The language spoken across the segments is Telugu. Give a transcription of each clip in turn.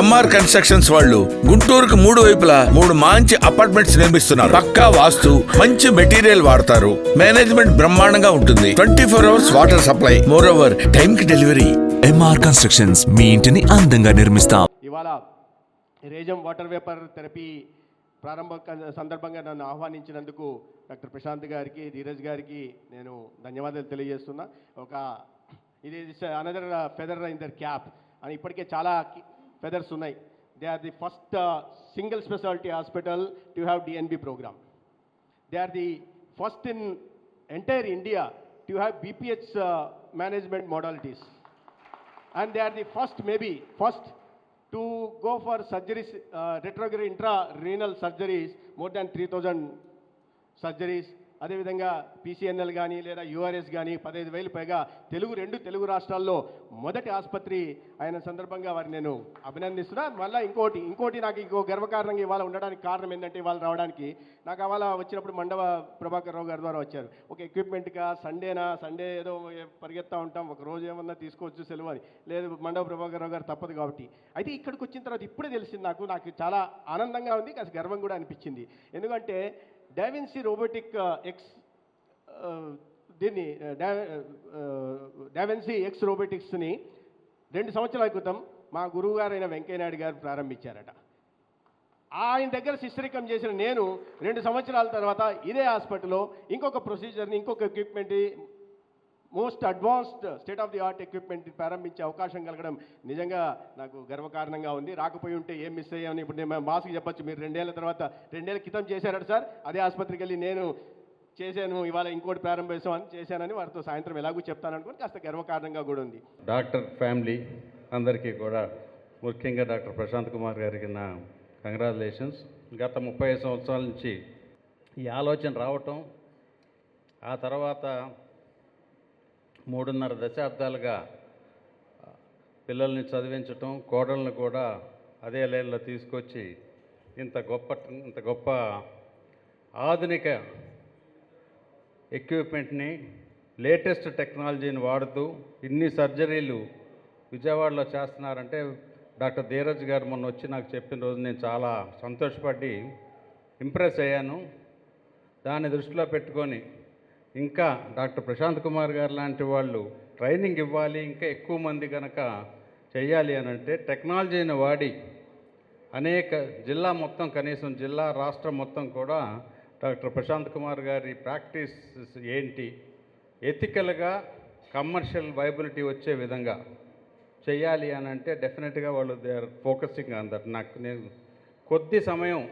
ఎంఆర్ కన్స్ట్రక్షన్స్ వాళ్ళు గుంటూరుకు మూడు వైపులా మూడు మంచి అపార్ట్మెంట్స్ నిర్మిస్తున్నారు. పక్కా వాస్తు మంచి మెటీరియల్ వాడతారు. మేనేజ్మెంట్ బ్రహ్మాండంగా ఉంటుంది. Twenty four hours water supply more over time కి డెలివరీ ఎంఆర్ కన్స్ట్రక్షన్స్ మీ ఇంటిని అందంగా నిర్మిస్తాం. ఇవాళ రేజం వాటర్ వేపర్ థెరపీ ప్రారంభ క- సందర్భంగా నన్ను ఆహ్వానించినందుకు డాక్టర్ ప్రశాంత్ గారికి ధీరజ్ గారికి నేను ధన్యవాదాలు తెలియజేస్తున్నా. ఒక ఇది another feather in their cap అని ఇప్పటికే చాలా ఫెదర్స్ ఉన్నాయి they are the first single speciality hospital to have DNB program they are the first in entire India to have BPH uh, management modalities. And they are the first, maybe, first to go for surgeries, uh, retrograde intra-renal surgeries, more than 3,000 surgeries అదేవిధంగా పీసీఎన్ఎల్ కానీ లేదా యూఆర్ఎస్ కానీ పదహైదు వేలు పైగా తెలుగు రెండు తెలుగు రాష్ట్రాల్లో మొదటి ఆసుపత్రి అయిన సందర్భంగా వారిని నేను అభినందిస్తున్నా. మళ్ళీ ఇంకోటి ఇంకోటి నాకు ఇంకో గర్వకారణంగా ఇవాళ ఉండడానికి కారణం ఏంటంటే ఇవాళ రావడానికి నాకు అవాళ వచ్చినప్పుడు మండవ ప్రభాకర్ రావు గారి ద్వారా వచ్చారు. ఒక ఎక్విప్మెంట్గా సండేనా సండే ఏదో పరిగెత్తా ఉంటాం ఒక రోజు ఏమన్నా తీసుకోవచ్చు సెలవు అని. లేదు మండవ ప్రభాకర్ రావు గారు తప్పదు కాబట్టి. అయితే ఇక్కడికి వచ్చిన తర్వాత ఇప్పుడే తెలిసింది నాకు నాకు చాలా ఆనందంగా ఉంది కాస్త గర్వం కూడా అనిపించింది. ఎందుకంటే డావిన్సీ రోబోటిక్ ఎక్స్ దీన్ని డావెన్సీ ఎక్స్ రోబోటిక్స్ని రెండు సంవత్సరాల క్రితం మా గురువు గారైన వెంకయ్యనాయుడు గారు ప్రారంభించారట. ఆయన దగ్గర శిష్యరికం చేసిన నేను రెండు సంవత్సరాల తర్వాత ఇదే హాస్పిటల్లో ఇంకొక ప్రొసీజర్ని ఇంకొక equipment most advanced state of the art equipment ప్రారంభించే అవకాశం కలగడం నిజంగా నాకు గర్వకారణంగా ఉంది. రాకపోయి ఉంటే ఏం మిస్ అయ్యామని ఇప్పుడు నేను మాస్కి చెప్పొచ్చు. మీరు రెండేళ్ళ తర్వాత రెండేళ్ళ క్రితం చేశారట సార్. అదే ఆసుపత్రికి వెళ్ళి నేను చేశాను ఇవాళ ఇంకోటి ప్రారంభిస్తామని చేశానని వారితో సాయంత్రం ఎలాగూ చెప్తాను అనుకుని కాస్త గర్వకారణంగా కూడా ఉంది. డాక్టర్ ఫ్యామిలీ అందరికీ కూడా ముఖ్యంగా డాక్టర్ ప్రశాంత్ కుమార్ గారికి నా కంగ్రాచులేషన్స్. గత ముప్పై సంవత్సరాల నుంచి ఈ ఆలోచన రావటం ఆ తర్వాత మూడున్నర దశాబ్దాలుగా పిల్లల్ని చదివించటం కోడల్ని కూడా అదే లైన్లో తీసుకొచ్చి ఇంత గొప్ప ఇంత గొప్ప ఆధునిక ఎక్విప్మెంట్ని లేటెస్ట్ టెక్నాలజీని వాడుతూ ఇన్ని సర్జరీలు విజయవాడలో చేస్తున్నారంటే డాక్టర్ ధీరజ్ గారు మొన్న వచ్చి నాకు చెప్పిన రోజు నేను చాలా సంతోషపడి ఇంప్రెస్ అయ్యాను. దాన్ని దృష్టిలో పెట్టుకొని ఇంకా డాక్టర్ ప్రశాంత్ కుమార్ గారు లాంటి వాళ్ళు ట్రైనింగ్ ఇవ్వాలి ఇంకా ఎక్కువ మంది కనుక చేయాలి అని అంటే టెక్నాలజీని వాడి అనేక జిల్లా మొత్తం కనీసం జిల్లా రాష్ట్రం మొత్తం కూడా డాక్టర్ ప్రశాంత్ కుమార్ గారి ప్రాక్టీస్ ఏంటి? ఎథికల్గా కమర్షియల్ వైబిలిటీ వచ్చే విధంగా చేయాలి అని అంటే డెఫినెట్గా వాళ్ళు దే ఆర్ ఫోకసింగ్ అందరు నాకు నేను కొద్ది సమయం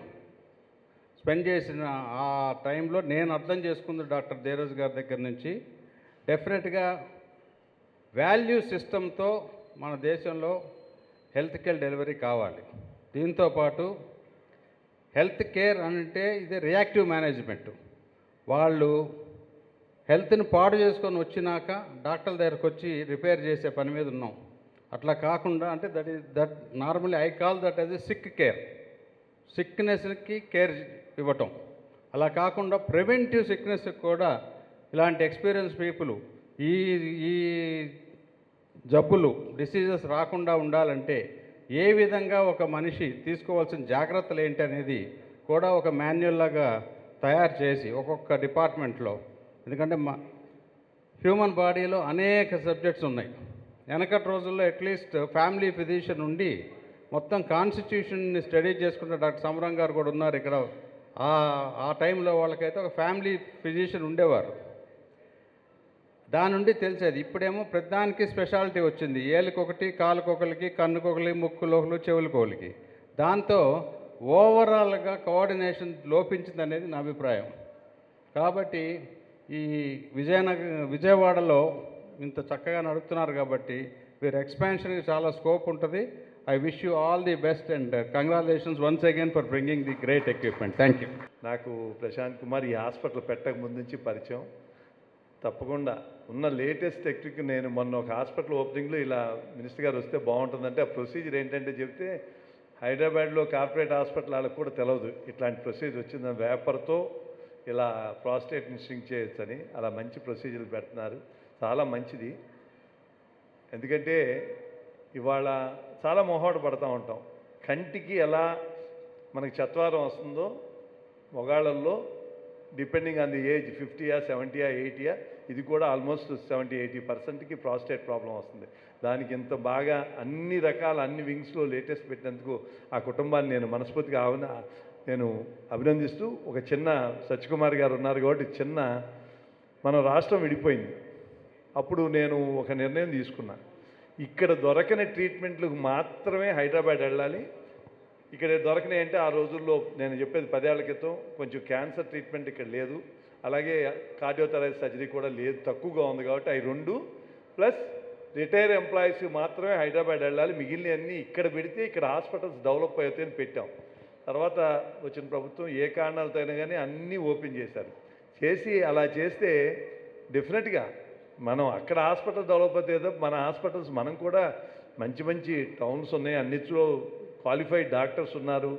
స్పెండ్ చేసిన ఆ టైంలో నేను అర్థం చేసుకుంది డాక్టర్ ధీరజ్ గారి దగ్గర నుంచి. డెఫినెట్గా వాల్యూ సిస్టంతో మన దేశంలో హెల్త్ కేర్ డెలివరీ కావాలి. దీంతో పాటు హెల్త్ కేర్ అంటే ఇది రియాక్టివ్ మేనేజ్మెంట్. వాళ్ళు హెల్త్ని పాడు చేసుకొని వచ్చినాక డాక్టర్ దగ్గరకు వచ్చి రిపేర్ చేసే పని మీద ఉన్నాం. అట్లా కాకుండా అంటే that is that normally I call that as a sick care. సిక్నెస్కి care ఇవ్వటం. అలా కాకుండా ప్రివెంటివ్ సిక్నెస్ కూడా ఇలాంటి ఎక్స్పీరియన్స్ పీపుల్ ఈ ఈ జబ్బులు డిసీజెస్ రాకుండా ఉండాలంటే ఏ విధంగా ఒక మనిషి తీసుకోవాల్సిన జాగ్రత్తలు ఏంటి అనేది కూడా ఒక మాన్యువల్ లాగా తయారు చేసి ఒక్కొక్క డిపార్ట్మెంట్లో. ఎందుకంటే మా హ్యూమన్ బాడీలో అనేక సబ్జెక్ట్స్ ఉన్నాయి. వెనకటి రోజుల్లో అట్లీస్ట్ ఫ్యామిలీ ఫిజిషియన్ ఉండి మొత్తం కాన్స్టిట్యూషన్ని స్టడీ చేసుకున్న డాక్టర్ సమరం గారు కూడా ఉన్నారు ఇక్కడ ఆ టైంలో వాళ్ళకైతే ఒక ఫ్యామిలీ ఫిజిషియన్ ఉండేవారు. దాని నుండి తెలిసేది ఇప్పుడేమో ప్రతిదానికి స్పెషాలిటీ వచ్చింది. ఏలుకొకటి కాలుకొకరికి కన్నుకొకలి ముక్కులోకలు చెవులకొకలికి దాంతో ఓవరాల్గా కోఆర్డినేషన్ లోపించింది అనేది నా అభిప్రాయం. కాబట్టి ఈ విజయనగర విజయవాడలో ఇంత చక్కగా నడుపుతున్నారు కాబట్టి వీరి ఎక్స్పాన్షన్కి చాలా స్కోప్ ఉంటుంది. I wish you all the best and congratulations once again for bringing the great equipment thank you నాకు ప్రశాంత్ కుమార్ ఈ హాస్పిటల్ పెట్టక ముందు నుంచి పరిచయం. తప్పకుండా ఉన్న లేటెస్ట్ టెక్నిక్ నేను మొన్న ఒక హాస్పిటల్ ఓపెనింగ్లో ఇలా మినిస్టర్ గారు వస్తే బాగుంటుందంటే ఆ ప్రొసీజర్ ఏంటంటే చెప్తే హైదరాబాద్లో కార్పొరేట్ హాస్పిటల్ వాళ్ళకి కూడా తెలియదు ఇట్లాంటి ప్రొసీజర్ వచ్చిందని వేపర్తో ఇలా ప్రాస్టేట్ స్ట్రింగ్ చేయొచ్చని అలా మంచి ప్రొసీజర్లు పెడుతున్నారు. చాలా మంచిది. ఎందుకంటే ఇవాళ చాలా మొహాట పడతూ ఉంటాం. కంటికి ఎలా మనకి చత్వారం వస్తుందో మొగాళ్ళల్లో డిపెండింగ్ ఆన్ ది ఏజ్ ఫిఫ్టీయా సెవెంటీయా ఎయిటీయా ఇది కూడా ఆల్మోస్ట్ సెవెంటీ ఎయిటీ పర్సెంట్కి ప్రాస్టేట్ ప్రాబ్లం వస్తుంది. దానికి ఇంత బాగా అన్ని రకాల అన్ని వింగ్స్లో లేటెస్ట్ పెట్టినందుకు ఆ కుటుంబాన్ని నేను మనస్ఫూర్తిగా ఆవిన నేను అభినందిస్తూ ఒక చిన్న సత్యకుమార్ గారు ఉన్నారు కాబట్టి చిన్న మన రాష్ట్రం విడిపోయింది. అప్పుడు నేను ఒక నిర్ణయం తీసుకున్నాను ఇక్కడ దొరకని ట్రీట్మెంట్లకు మాత్రమే హైదరాబాద్ వెళ్ళాలి. ఇక్కడ దొరకనే అంటే ఆ రోజుల్లో నేను చెప్పేది పదేళ్ళ క్రితం కొంచెం క్యాన్సర్ ట్రీట్మెంట్ ఇక్కడ లేదు. అలాగే కార్డియోథెరపీ సర్జరీ కూడా లేదు తక్కువగా ఉంది కాబట్టి అవి రెండు. ప్లస్ రిటైర్ ఎంప్లాయీస్ మాత్రమే హైదరాబాద్ వెళ్ళాలి. మిగిలినవన్నీ ఇక్కడ పెడితే ఇక్కడ హాస్పిటల్స్ డెవలప్ అవుతాయని పెట్టాం. తర్వాత వచ్చిన ప్రభుత్వం ఏ కారణాలతో అయినా కానీ అన్నీ ఓపెన్ చేశారు. చేసి అలా చేస్తే డెఫినెట్గా మనం అక్కడ హాస్పిటల్ డెవలప్ అయితే మన హాస్పిటల్స్ మనం కూడా మంచి మంచి టౌన్స్ ఉన్నాయి. అన్నిట్లో క్వాలిఫైడ్ డాక్టర్స్ ఉన్నారు.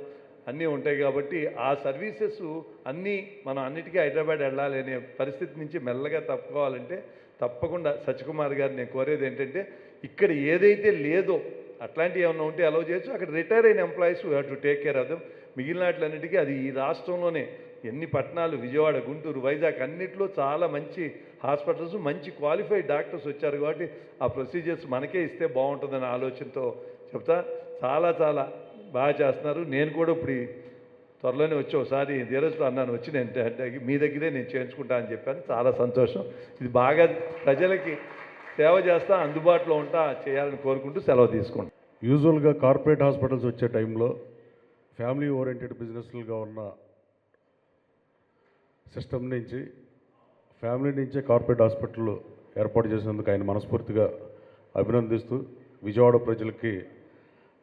అన్నీ ఉంటాయి కాబట్టి ఆ సర్వీసెస్ అన్నీ మనం అన్నిటికీ హైదరాబాద్ వెళ్ళాలి అనే పరిస్థితి నుంచి మెల్లగా తప్పుకోవాలంటే తప్పకుండా సత్యకుమార్ గారు నేను కోరేది ఏంటంటే ఇక్కడ ఏదైతే లేదో అట్లాంటివి ఏమైనా ఉంటే అలౌ చేయొచ్చు. అక్కడ రిటైర్ అయిన employees have to take care of them మిగిలిన వాటిలన్నిటికీ అది ఈ రాష్ట్రంలోనే ఎన్ని పట్టణాలు విజయవాడ గుంటూరు వైజాగ్ అన్నింటిలో చాలా మంచి హాస్పిటల్స్ మంచి క్వాలిఫైడ్ డాక్టర్స్ వచ్చారు కాబట్టి ఆ ప్రొసీజర్స్ మనకే ఇస్తే బాగుంటుందనే ఆలోచనతో చెప్తా. చాలా చాలా బాగా చేస్తున్నారు. నేను కూడా ఇప్పుడు త్వరలోనే వచ్చి ఒకసారి ధీరజ్లో అన్నాను వచ్చి నేను మీ దగ్గరే నేను చేయించుకుంటా అని చెప్పాను. చాలా సంతోషం. ఇది బాగా ప్రజలకి సేవ చేస్తా అందుబాటులో ఉంటా చేయాలని కోరుకుంటూ సెలవు తీసుకుంటాను యూజువల్గా కార్పొరేట్ హాస్పిటల్స్ వచ్చే టైంలో ఫ్యామిలీ ఓరియంటెడ్ బిజినెస్లుగా ఉన్న సిస్టమ్ నుంచి ఫ్యామిలీ నుంచే కార్పొరేట్ హాస్పిటల్ ఏర్పాటు చేసినందుకు ఆయన మనస్ఫూర్తిగా అభినందిస్తూ విజయవాడ ప్రజలకి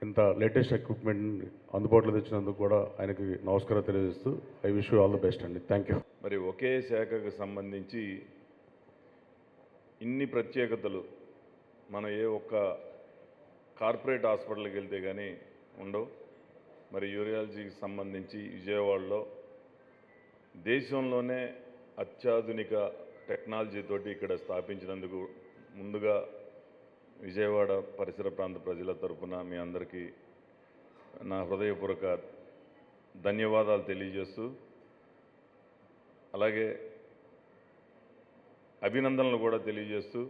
ఇంత లేటెస్ట్ ఎక్విప్మెంట్ అందుబాటులో తెచ్చినందుకు కూడా ఆయనకి నమస్కారం తెలియజేస్తూ I wish you all the best అండి. Thank you. మరి ఒకే శాఖకు సంబంధించి ఇన్ని ప్రత్యేకతలు మనం ఏ ఒక్క కార్పొరేట్ హాస్పిటల్కి వెళ్తే కానీ ఉండవు. మరి యూరియాలజీకి సంబంధించి విజయవాడలో దేశంలోనే అత్యాధునిక టెక్నాలజీతోటి ఇక్కడ స్థాపించినందుకు ముందుగా విజయవాడ పరిసర ప్రాంత ప్రజల తరపున మీ అందరికీ నా హృదయపూర్వక ధన్యవాదాలు తెలియజేస్తూ అలాగే అభినందనలు కూడా తెలియజేస్తూ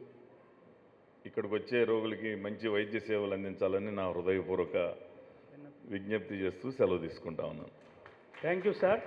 ఇక్కడికి వచ్చే రోగులకి మంచి వైద్య సేవలు అందించాలని నా హృదయపూర్వక విజ్ఞప్తి చేస్తూ సెలవు తీసుకుంటా ఉన్నాను. Thank you sir